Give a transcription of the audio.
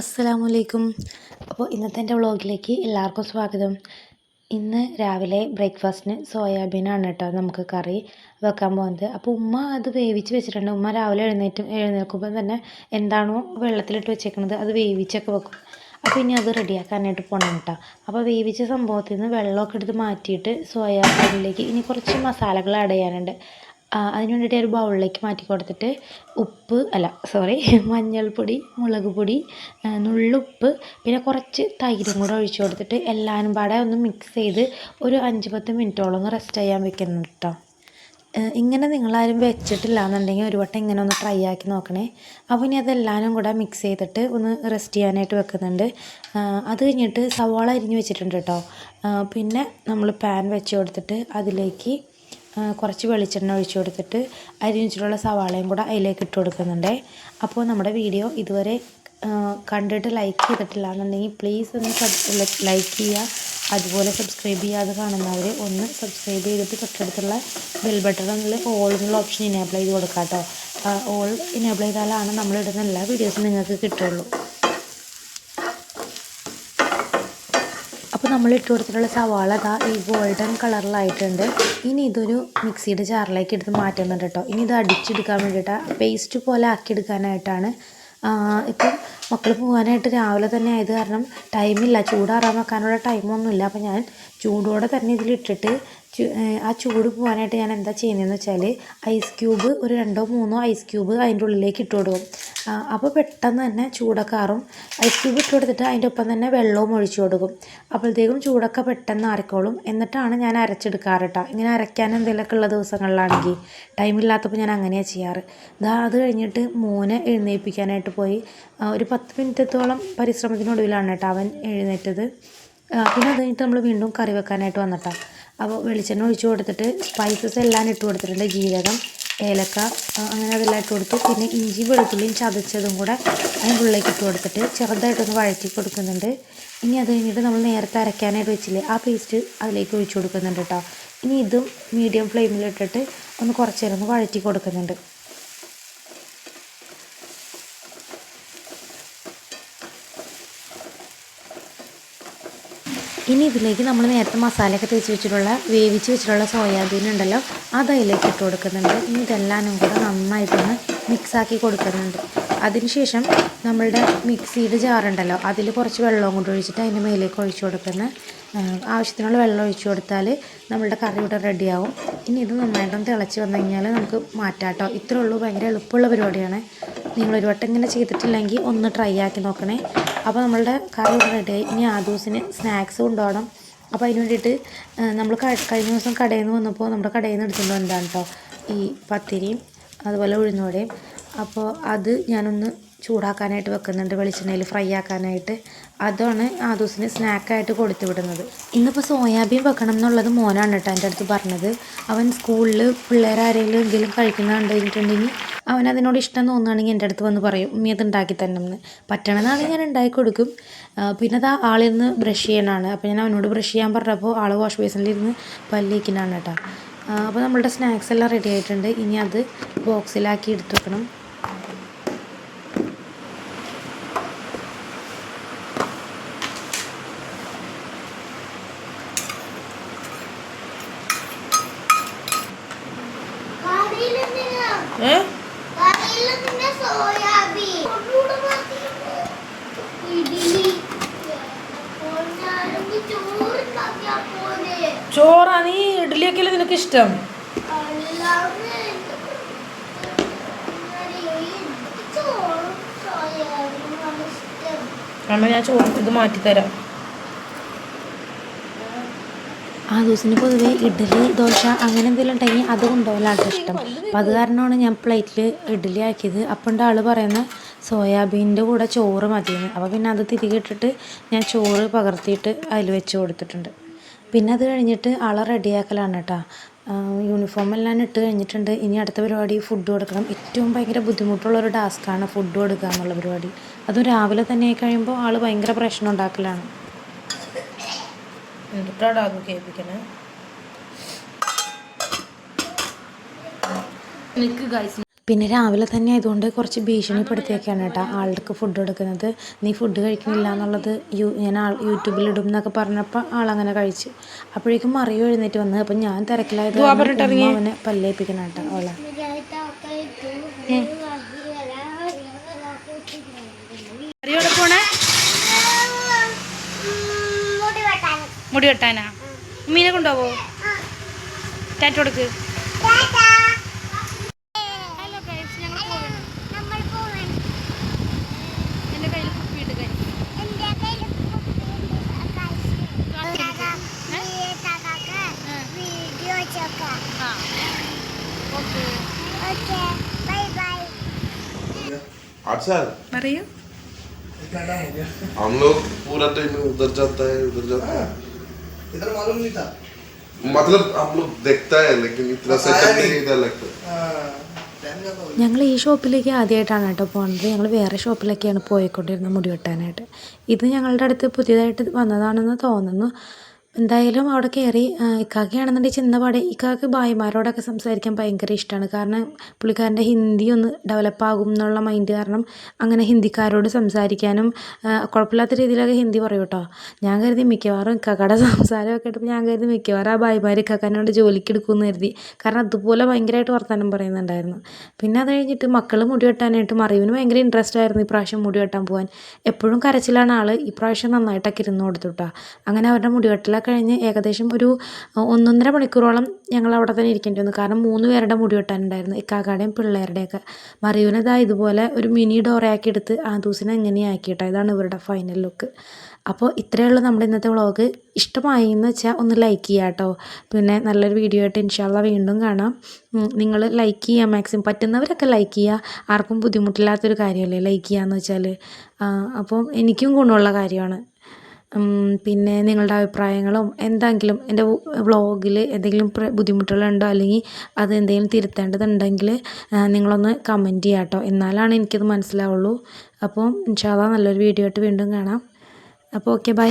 അസ്സലാമലൈക്കും അപ്പോൾ ഇന്നത്തെ എന്റെ വ്ളോഗിലേക്ക് എല്ലാവർക്കും സ്വാഗതം. ഇന്ന് രാവിലെ ബ്രേക്ക്ഫാസ്റ്റിന് സോയാബീനാണ് കേട്ടോ നമുക്ക് കറി വെക്കാൻ പോകുന്നത്. അപ്പോൾ ഉമ്മ അത് വേവിച്ച് വെച്ചിട്ടുണ്ട്. ഉമ്മ രാവിലെ എഴുന്നേറ്റ് എഴുന്നേൽക്കുമ്പോൾ തന്നെ എന്താണോ വെള്ളത്തിലിട്ട് വെച്ചേക്കുന്നത് അത് വേവിച്ചൊക്കെ വെക്കും. അപ്പോൾ ഇനി അത് റെഡിയാക്കാനായിട്ട് പോകണം കേട്ടോ. അപ്പോൾ വേവിച്ച സംഭവത്തിൽ നിന്ന് വെള്ളമൊക്കെ എടുത്ത് മാറ്റിയിട്ട് സോയാബീനിലേക്ക് ഇനി കുറച്ച് മസാലകൾ ആഡ് ചെയ്യാനുണ്ട്. അതിന് വേണ്ടിയിട്ട് ഒരു ബൗളിലേക്ക് മാറ്റി കൊടുത്തിട്ട് ഉപ്പ് അല്ല സോറി മഞ്ഞൾപ്പൊടി മുളക് പൊടി നുള്ളുപ്പ് പിന്നെ കുറച്ച് തൈരും കൂടെ ഒഴിച്ച് കൊടുത്തിട്ട് എല്ലാവരും പാടെ ഒന്ന് മിക്സ് ചെയ്ത് ഒരു അഞ്ച് പത്ത് മിനിറ്റോളം ഒന്ന് റെസ്റ്റ് ചെയ്യാൻ വെക്കണം കേട്ടോ ഇങ്ങനെ നിങ്ങളാരും വെച്ചിട്ടില്ല എന്നുണ്ടെങ്കിൽ ഒരു വട്ടം ഇങ്ങനെ ഒന്ന് ട്രൈ ആക്കി നോക്കണേ. അപ്പോൾ ഇനി അതെല്ലാവരും കൂടെ മിക്സ് ചെയ്തിട്ട് ഒന്ന് റെസ്റ്റ് ചെയ്യാനായിട്ട് വെക്കുന്നുണ്ട്. അത് കഴിഞ്ഞിട്ട് സവാള അരിഞ്ഞ് വെച്ചിട്ടുണ്ട് കേട്ടോ പിന്നെ നമ്മൾ പാൻ വെച്ച് കൊടുത്തിട്ട് അതിലേക്ക് കുറച്ച് വെളിച്ചെണ്ണ ഒഴിച്ച് കൊടുത്തിട്ട് അരിഞ്ഞിട്ടുള്ള സവാളയും കൂടെ അതിലേക്ക് ഇട്ട് കൊടുക്കുന്നുണ്ട്. അപ്പോൾ നമ്മുടെ വീഡിയോ ഇതുവരെ കണ്ടിട്ട് ലൈക്ക് ചെയ്തിട്ടില്ല എന്നുണ്ടെങ്കിൽ പ്ലീസ് ഒന്ന് ലൈക്ക് ചെയ്യുക. അതുപോലെ സബ്സ്ക്രൈബ് ചെയ്യാതെ കാണുന്നവർ ഒന്ന് സബ്സ്ക്രൈബ് ചെയ്തിട്ട് തൊട്ടടുത്തുള്ള ബെൽ ബട്ടണിൽ ഓൾ എന്നുള്ള ഓപ്ഷൻ ഇനേബിൾ ചെയ്ത് കൊടുക്കാം കേട്ടോ ഓൾ ഇനേബിൾ ചെയ്താലാണ് നമ്മളിടുന്ന എല്ലാ വീഡിയോസും നിങ്ങൾക്ക് കിട്ടുള്ളൂ. അപ്പോൾ നമ്മൾ ഇട്ട് കൊടുത്തിട്ടുള്ള സവാള ഇതാ ഈ ഗോൾഡൻ കളറിലായിട്ടുണ്ട് ഇനി ഇതൊരു മിക്സിയുടെ ജാറിലേക്ക് എടുത്ത് മാറ്റുന്നുണ്ട് കേട്ടോ. ഇനി ഇത് അടിച്ചെടുക്കാൻ വേണ്ടിയിട്ടാണ് പേസ്റ്റ് പോലെ ആക്കിയെടുക്കാനായിട്ടാണ് ഇപ്പം മക്കൾ പോകാനായിട്ട് രാവിലെ തന്നെ ആയത് കാരണം ടൈമില്ല ചൂടാറാൻ വെക്കാനുള്ള ടൈമൊന്നുമില്ല അപ്പോൾ ഞാൻ ചൂടോടെ തന്നെ ഇതിലിട്ടിട്ട് ആ ചൂട് പോകാനായിട്ട് ഞാൻ എന്താ ചെയ്യുന്നതെന്ന് വെച്ചാൽ ഐസ് ക്യൂബ് ഒരു രണ്ടോ മൂന്നോ ഐസ് ക്യൂബ് അതിന്റെ ഉള്ളിലേക്ക് ഇട്ട് കൊടുക്കും. അപ്പോൾ പെട്ടെന്ന് തന്നെ ചൂടക്കാറും ഐസ് ക്യൂബ് ഇട്ട് കൊടുത്തിട്ട് അതിന്റെ ഒപ്പം തന്നെ വെള്ളവും ഒഴിച്ചു കൊടുക്കും. അപ്പോഴത്തേക്കും ചൂടൊക്കെ പെട്ടെന്ന് ആറിക്കോളും. എന്നിട്ടാണ് ഞാൻ അരച്ചെടുക്കാറ് കേട്ടോ ഇങ്ങനെ അരയ്ക്കാൻ എന്തെങ്കിലുമൊക്കെ ഉള്ള ദിവസങ്ങളിലാണെങ്കിൽ ടൈമില്ലാത്തപ്പോൾ ഞാൻ അങ്ങനെയാണ് ചെയ്യാറ്. ഇതാ അത് കഴിഞ്ഞിട്ട് മോനെ എഴുന്നേൽപ്പിക്കാനായിട്ട് പോയി. ഒരു പത്ത് മിനിറ്റത്തോളം പരിശ്രമത്തിനൊടുവിലാണ് കേട്ടോ അവൻ എഴുന്നേറ്റത്. പിന്നെ അത് കഴിഞ്ഞിട്ട് നമ്മൾ വീണ്ടും കറി വെക്കാനായിട്ട് വന്നിട്ടാണ് അപ്പോൾ വെളിച്ചെണ്ണ ഒഴിച്ച് കൊടുത്തിട്ട് സ്പൈസസ് എല്ലാം ഇട്ട് കൊടുത്തിട്ടുണ്ട്. ജീരകം ഏലക്ക അങ്ങനെ അതെല്ലാം ഇട്ട് കൊടുത്തു. പിന്നെ ഇഞ്ചി വെളുത്തുള്ളിയും ചതച്ചതും കൂടെ അതിന്റെ ഉള്ളിലേക്ക് ഇട്ട് കൊടുത്തിട്ട് ചെറുതായിട്ടൊന്ന് വഴറ്റി കൊടുക്കുന്നുണ്ട്. ഇനി അത് കഴിഞ്ഞിട്ട് നമ്മൾ നേരത്തെ അരയ്ക്കാനായിട്ട് വെച്ചില്ലേ ആ പേസ്റ്റ് അതിലേക്ക് ഒഴിച്ചു കൊടുക്കുന്നുണ്ട് കേട്ടോ ഇനി ഇതും മീഡിയം ഫ്ലെയിമിലിട്ടിട്ട് ഒന്ന് കുറച്ചേരം ഒന്ന് വഴറ്റി കൊടുക്കുന്നുണ്ട്. ഇനി ഇതിലേക്ക് നമ്മൾ നേരത്തെ മസാലയൊക്കെ തേച്ച് വെച്ചിട്ടുള്ള വേവിച്ച് വെച്ചിട്ടുള്ള സോയാബീൻ ഉണ്ടല്ലോ അത് അതിലേക്ക് ഇട്ട് കൊടുക്കുന്നുണ്ട്. ഇനി ഇതെല്ലാനും കൂടെ നന്നായിട്ടൊന്ന് മിക്സാക്കി കൊടുക്കുന്നുണ്ട്. അതിനുശേഷം നമ്മളുടെ മിക്സിയുടെ ജാറുണ്ടല്ലോ അതിൽ കുറച്ച് വെള്ളവും കൂടി ഒഴിച്ചിട്ട് അതിന്റെ മേലേക്ക് ഒഴിച്ചു കൊടുക്കുന്ന ആവശ്യത്തിനുള്ള വെള്ളം ഒഴിച്ചു കൊടുത്താൽ നമ്മളുടെ കറി ഇവിടെ റെഡിയാവും ഇനി ഇത് നന്നായിട്ടൊന്ന് തിളച്ച് വന്നു കഴിഞ്ഞാൽ നമുക്ക് മാറ്റാം കേട്ടോ ഇത്രേ ഉള്ളൂ. ഭയങ്കര എളുപ്പമുള്ള പരിപാടിയാണ്. നിങ്ങളൊരു വട്ടം ഇങ്ങനെ ചെയ്തിട്ടില്ലെങ്കിൽ ഒന്ന് ട്രൈ ആക്കി നോക്കണേ. അപ്പോൾ നമ്മളുടെ കറി റെഡിയായി ഇനി ആ ദിവസത്തിന് സ്നാക്സ് കൊണ്ടുപോകണം. അപ്പോൾ അതിന് വേണ്ടിയിട്ട് നമ്മൾ കഴിഞ്ഞ ദിവസം കടയിൽ നിന്ന് വന്നപ്പോൾ നമ്മുടെ കടയിൽ നിന്ന് എടുത്തുകൊണ്ട് വന്നതാണ് കേട്ടോ ഈ പത്തിരിയും അതുപോലെ ഉഴുന്നോടെയും അപ്പോൾ അത് ഞാനൊന്ന് ചൂടാക്കാനായിട്ട് വെക്കുന്നുണ്ട് വെളിച്ചെണ്ണയിൽ ഫ്രൈ ആക്കാനായിട്ട്. അതാണ് ആ ദിവസത്തിന് സ്നാക്കായിട്ട് കൊടുത്തു വിടുന്നത്. ഇന്നിപ്പോൾ സോയാബീൻ വെക്കണം എന്നുള്ളത് മോനാണ് കേട്ടോ എന്റെ അടുത്ത് പറഞ്ഞത്. അവൻ സ്കൂളിൽ പിള്ളേർ എങ്കിലും കഴിക്കുന്നുണ്ടെങ്കിൽ അവൻ അതിനോട് ഇഷ്ടം തോന്നുകയാണെങ്കിൽ എന്റെ അടുത്ത് വന്ന് പറയും ഉമ്മി അത് ഉണ്ടാക്കി തന്നെ എന്ന് പറ്റണമെന്നാണെങ്കിൽ ഞാൻ ഉണ്ടാക്കി കൊടുക്കും. പിന്നെ അത് ആളിൽ നിന്ന് ബ്രഷ് ചെയ്യാനാണ്. അപ്പോൾ ഞാൻ അവനോട് ബ്രഷ് ചെയ്യാൻ പറഞ്ഞപ്പോൾ ആൾ വാഷ് ബേസിനിലിരുന്ന് പല്ലിക്കുന്നതാണ് കേട്ടോ. അപ്പോൾ നമ്മളുടെ സ്നാക്സ് എല്ലാം റെഡി ആയിട്ടുണ്ട്. ഇനി അത് ബോക്സിലാക്കി എടുത്ത് വെക്കണം? ഏ? ചോറാ നീ ഇഡ്ഡലിയൊക്കെയല്ലേ നിനക്ക് ഇഷ്ടം. അമ്മ ഞാൻ ചോറ് ഇത് മാറ്റിത്തരാം. ആ ദിവസത്തിന് പൊതുവേ ഇഡ്ഡലി ദോശ അങ്ങനെ എന്തെങ്കിലും ഉണ്ടെങ്കിൽ അത് കൊണ്ടുപോകലാണ് ഇഷ്ടം. അപ്പം അത് കാരണമാണ് ഞാൻ പ്ലേറ്റിൽ ഇഡ്ഡലി ആക്കിയത്. അപ്പം ആൾ പറയുന്ന സോയാബീന്റെ കൂടെ ചോറ് മതിയെന്ന്. അപ്പോൾ പിന്നെ അത് തിരികെ ഇട്ടിട്ട് ഞാൻ ചോറ് പകർത്തിയിട്ട് അതിൽ വെച്ച് കൊടുത്തിട്ടുണ്ട്. പിന്നെ അത് കഴിഞ്ഞിട്ട് ആളെ റെഡിയാക്കലാണ് കേട്ടോ. യൂണിഫോം എല്ലാം ഇട്ട് കഴിഞ്ഞിട്ടുണ്ട്. ഇനി അടുത്ത പരിപാടി ഫുഡ് കൊടുക്കണം. ഏറ്റവും ഭയങ്കര ബുദ്ധിമുട്ടുള്ള ഒരു ടാസ്ക്കാണ് ഫുഡ് കൊടുക്കുക എന്നുള്ള പരിപാടി. അതും രാവിലെ തന്നെ കഴിയുമ്പോൾ ആൾ ഭയങ്കര പ്രശ്നം ഉണ്ടാക്കലാണ്. എന്നിട്ടാടാ അത് കേൾപ്പിക്കണേ? എനിക്ക് ഗൈസ് പിന്നെ രാവിലെ തന്നെ ആയതുകൊണ്ട് കുറച്ച് ഭീഷണിപ്പെടുത്തിയൊക്കെയാണ് കേട്ടോ ആൾക്ക് ഫുഡ് കൊടുക്കുന്നത്. നീ ഫുഡ് കഴിക്കുന്നില്ല എന്നുള്ളത് യു ഞാൻ ആൾ യൂട്യൂബിലിടും എന്നൊക്കെ പറഞ്ഞപ്പോൾ ആളങ്ങനെ കഴിച്ച്. അപ്പോഴേക്കും മറിയോ എഴുന്നേറ്റ് വന്ന് അപ്പം ഞാൻ തിരക്കിലായത്. അവനെ പല്ലേപ്പിക്കണം കേട്ടോ അവളെ അറിയോടെ പോണേ മുടി വെട്ടാൻ മുടി വെട്ടാനാ മീനെ കൊണ്ടുപോവോ ടാറ്റ കൊടുക്ക് ഹലോ ഗൈസ് ഞങ്ങൾ പോവുകയാണ് നമ്മൾ പോവാൻ എൻ്റെ കയ്യിൽ കുപ്പിയിട്ട് കൈ എന്റെ കയ്യിൽ വീഡിയോ ചോക്കാം ആ ഓക്കെ ഓക്കെ ബൈ ബൈ अच्छा പറയൂ हम लोग पूरा टाइम उधर जाता है उधर जाता है इधर मालूम नहीं था मतलब हम लोग देखता है लेकिन इतना सेकंड नहीं इधर लगता टाइम ज्यादा हो ഞങ്ങൾ ഈ ഷോപ്പിലേക്ക് ആദ്യമായിട്ടാണ് കേട്ടോ പോകുന്നത് ഞങ്ങൾ വേറെ ഷോപ്പിലൊക്കെയാണ് പോയിക്കൊണ്ടിരുന്നത് മുടി വെട്ടാനായിട്ട് ഇത് ഞങ്ങളുടെ അടുത്ത് പുതിയതായിട്ട് വന്നതാണെന്ന് തോന്നുന്നു എന്തായാലും അവിടെ കയറി ഇക്കാക്കയാണെന്നുണ്ടെങ്കിൽ ചെന്നപാടെ ഇക്കാക്ക് ഭായിമാരോടൊക്കെ സംസാരിക്കാൻ ഭയങ്കര ഇഷ്ടമാണ് കാരണം പുള്ളിക്കാരന്റെ ഹിന്ദി ഒന്ന് ഡെവലപ്പ് ആകും എന്നുള്ള മൈൻഡ് കാരണം അങ്ങനെ ഹിന്ദിക്കാരോട് സംസാരിക്കാനും കുഴപ്പമില്ലാത്ത രീതിയിലൊക്കെ ഹിന്ദി പറയും കേട്ടോ. ഞാൻ കരുതി മിക്കവാറും ഇക്കാക്കയുടെ സംസാരമൊക്കെ ഇട്ടപ്പോൾ ഞാൻ കരുതി മിക്കവാറും ആ ഭായിമാർ ഇക്കാക്കാനോട് ജോലിക്ക് എടുക്കുമെന്ന് കരുതി. കാരണം അതുപോലെ ഭയങ്കരമായിട്ട് വർത്തമാനം പറയുന്നുണ്ടായിരുന്നു. പിന്നെ അത് കഴിഞ്ഞിട്ട് മക്കൾ മുടി വെട്ടാനായിട്ട് മറിയുവിന് ഭയങ്കര ഇൻട്രസ്റ്റ് ആയിരുന്നു ഇപ്രാവശ്യം മുടി വെട്ടാൻ പോകാൻ എപ്പോഴും കരച്ചിലാണ് ആൾ ഇപ്രാവശ്യം നന്നായിട്ടൊക്കെ ഇരുന്ന് കൊടുത്തു കേട്ടോ. അങ്ങനെ അവരുടെ മുടി വെട്ടലൊക്കെ കഴിഞ്ഞ് ഏകദേശം ഒരു ഒന്നൊന്നര മണിക്കൂറോളം ഞങ്ങൾ അവിടെ തന്നെ ഇരിക്കേണ്ടി വന്നു. കാരണം മൂന്ന് പേരുടെ മുടി വെട്ടാനുണ്ടായിരുന്നു. ഇക്കാക്കാടേയും പിള്ളേരുടെയൊക്കെ. മറിയൂനതാ ഇതുപോലെ ഒരു മിനി ഡോറയാക്കി എടുത്ത് ആദൂസിനെ എങ്ങനെയാക്കി കേട്ടോ ഇതാണ് ഇവരുടെ ഫൈനൽ ലുക്ക് അപ്പോൾ ഇത്രയേ ഉള്ളൂ നമ്മുടെ ഇന്നത്തെ വ്ളോഗ്. ഇഷ്ടമായി എന്ന് വെച്ചാൽ ഒന്ന് ലൈക്ക് ചെയ്യുക കേട്ടോ പിന്നെ നല്ലൊരു വീഡിയോ ആയിട്ട് ഇൻഷാല്ല വീണ്ടും കാണാം. നിങ്ങൾ ലൈക്ക് ചെയ്യുക മാക്സിമം പറ്റുന്നവരൊക്കെ ലൈക്ക് ചെയ്യുക ആർക്കും ബുദ്ധിമുട്ടില്ലാത്തൊരു കാര്യമല്ലേ ലൈക്ക് ചെയ്യുകയെന്ന് വെച്ചാൽ അപ്പം എനിക്കും ഗുണമുള്ള കാര്യമാണ്. പിന്നെ നിങ്ങളുടെ അഭിപ്രായങ്ങളും എന്തെങ്കിലും എന്റെ വ്ളോഗിൽ എന്തെങ്കിലും ബുദ്ധിമുട്ടുകളുണ്ടോ? അല്ലെങ്കിൽ അത് എന്തെങ്കിലും തിരുത്തേണ്ടതുണ്ടെങ്കിൽ നിങ്ങളൊന്ന് കമന്റ് ചെയ്യാം കേട്ടോ എന്നാലാണ് എനിക്കത് മനസ്സിലാവുള്ളൂ. അപ്പോൾ ഇൻഷാല്ല നല്ലൊരു വീഡിയോ ആയിട്ട് വീണ്ടും കാണാം. അപ്പോൾ ഓക്കെ ബൈ